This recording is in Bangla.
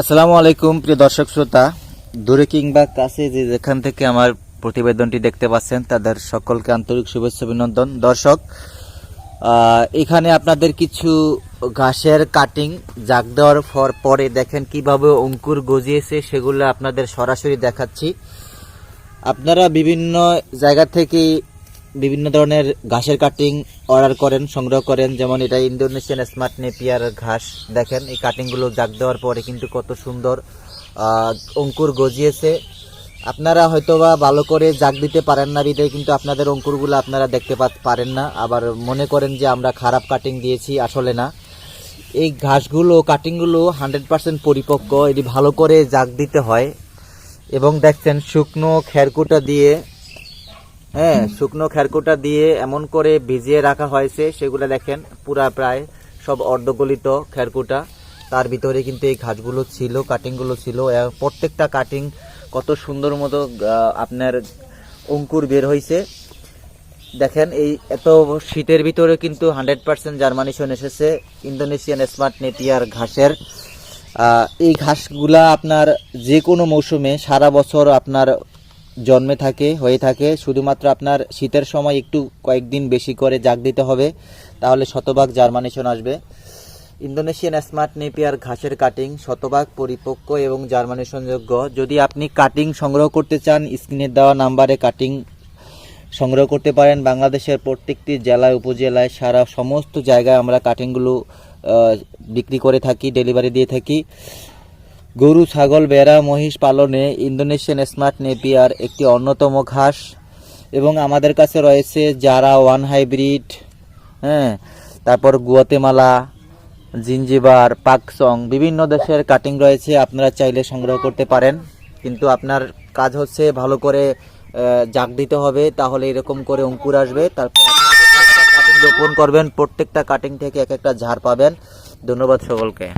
আসসালামু আলাইকুম, প্রিয় দর্শক শ্রোতা। দূরে কিংবা কাছে যে যেখান থেকে আমার প্রতিবেদনটি দেখতে পাচ্ছেন, তাদের সকলকে আন্তরিক শুভেচ্ছা, অভিনন্দন। দর্শক এখানে আপনাদের কিছু ঘাসের কাটিং জাগ দেওয়ার পর পরে দেখেন কীভাবে অঙ্কুর গজিয়েছে, সেগুলো আপনাদের সরাসরি দেখাচ্ছি। আপনারা বিভিন্ন জায়গা থেকে বিভিন্ন ধরনের ঘাসের কাটিং অর্ডার করেন, সংগ্রহ করেন। যেমন এটা ইন্দোনেশিয়ান স্মার্ট নেপিয়ার ঘাস। দেখেন, এই কাটিংগুলো জাগ দেওয়ার পরে কিন্তু কত সুন্দর অঙ্কুর গজিয়েছে। আপনারা হয়তোবা ভালো করে জাগ দিতে পারেন না বিদায় কিন্তু আপনাদের অঙ্কুরগুলো আপনারা দেখতে পারেন না। আবার মনে করেন যে আমরা খারাপ কাটিং দিয়েছি, আসলে না। এই ঘাসগুলো কাটিংগুলো হান্ড্রেড পার্সেন্ট পরিপক্ক। এটি ভালো করে জাগ দিতে হয়। এবং দেখছেন, শুকনো খেরকুটা দিয়ে হ্যাঁ শুকনো খেরকুটা দিয়ে এমন করে ভিজিয়ে রাখা হয়েছে, সেগুলো দেখেন, পুরা প্রায় সব অর্ধগলিত খেরকুটা। তার ভিতরে কিন্তু এই ঘাসগুলো ছিল কাটিংগুলো ছিল। প্রত্যেকটা কাটিং কত সুন্দর মতো আপনার অঙ্কুর বের হয়েছে দেখেন, এই এত শীতের ভিতরে কিন্তু হান্ড্রেড পার্সেন্ট জার্মানিশন এসেছে ইন্দোনেশিয়ান স্মার্ট নেটিয়ার ঘাসের। এই ঘাসগুলা আপনার যে কোনো মৌসুমে সারা বছর আপনার জন্মে থাকে, হয়ে থাকে, শুধুমাত্র আপনার শীতের সময় একটু কয়েকদিন বেশি করে জাগ দিতে হবে, তাহলে শতভাগ জার্মানেশন আসবে। ইন্দোনেশিয়ান স্মার্ট নেপিয়ার ঘাসের কাটিং শতভাগ পরিপক্ক এবং জার্মানেশনযোগ্য। যদি আপনি কাটিং সংগ্রহ করতে চান, স্ক্রিনে দেওয়া নাম্বারে কাটিং সংগ্রহ করতে পারেন। বাংলাদেশের প্রত্যেকটি জেলায় উপজেলায় সারা সমস্ত জায়গায় আমরা কাটিংগুলো বিক্রি করে থাকি, ডেলিভারি দিয়ে থাকি। গরু, ছাগল বেড়া মহিষ পালনে ইন্দোনেশিয়ান স্মার্ট নেপিয়ার একটি অন্যতম ঘাস এবং আমাদের কাছে রয়েছে যারা ওয়ান হাইব্রিড হ্যাঁ তারপর গুয়াতেমালা, জিঞ্জিবার, পাকসং, বিভিন্ন দেশের কাটিং রয়েছে, আপনারা চাইলে সংগ্রহ করতে পারেন। কিন্তু আপনার কাজ হচ্ছে ভালো করে জাগ দিতে হবে, তাহলে এরকম করে অঙ্কুর আসবে, তারপর কাটিং রোপণ করবেন, প্রত্যেকটা কাটিং থেকে এক একটা ঝাড় পাবেন। ধন্যবাদ সকলকে।